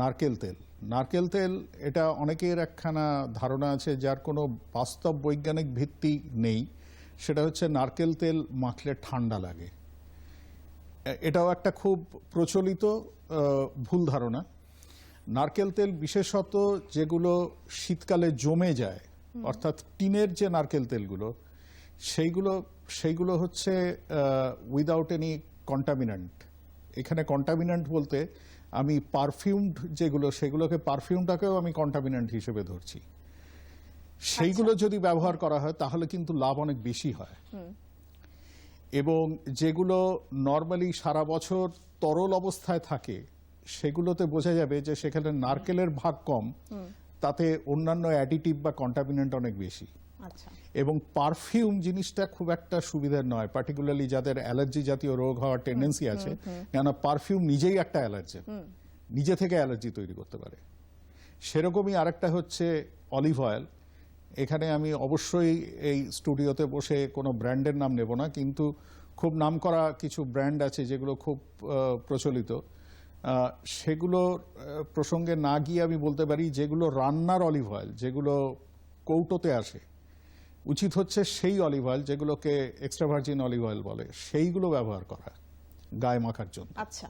নারকেল তেল। নারকেল তেল এটা অনেকের একখানা ধারণা আছে যার কোনো বাস্তব বৈজ্ঞানিক ভিত্তি নেই। সেটা হচ্ছে নারকেল তেল মাখলে ঠান্ডা লাগে। এটাও একটা খুব প্রচলিত ভুল ধারণা। নারকেল তেল বিশেষত যেগুলো শীতকালে জমে যায় অর্থাৎ টিনের যে নারকেল তেলগুলো সেইগুলো সেইগুলো হচ্ছে উইদাউট এনি কন্টামিনেন্ট এখানে কন্টামিনেন্ট বলতে আমি পারফিউমড যেগুলো সেগুলোকে পারফিউমটাকেও আমি কন্টামিনেন্ট হিসেবে ধরছি। সেইগুলো যদি ব্যবহার করা হয় তাহলে কিন্তু লাভ অনেক বেশি হয়। এবং যেগুলো নর্মালি সারা বছর তরল অবস্থায় থাকে সেগুলোতে বোঝা যাবে যে সেখানে নারকেলের ভাগ কম তাতে অন্যান্য অ্যাডিটিভ বা কন্টামিনেন্ট অনেক বেশি। আচ্ছা এবং পারফিউম জিনিসটা খুব একটা সুবিধার নয় পার্টিকুলারলি যাদের অ্যালার্জি জাতীয় রোগ হওয়ার টেন্ডেন্সি আছে কেননা পারফিউম নিজেই একটা অ্যালার্জি নিজে থেকে অ্যালার্জি তৈরি করতে পারে। সেরকমই আরেকটা হচ্ছে অলিভ অয়েল এখানে আমি অবশ্যই এই স্টুডিওতে বসে কোনো ব্র্যান্ডের নাম নেব না কিন্তু খুব নামকরা কিছু ব্র্যান্ড আছে যেগুলো খুব প্রচলিত। আহ, সেগুলোর প্রসঙ্গে না গিয়ে আমি বলতে পারি যেগুলো রান্নার অলিভ অয়েল যেগুলো কৌটোতে আসে। উচিত হচ্ছে সেই অলিভ অয়েল যেগুলোকে এক্সট্রা ভার্জিন অলিভ অয়েল বলে, সেইগুলো ব্যবহার করা, গায়ে মাখার জন্য। আচ্ছা।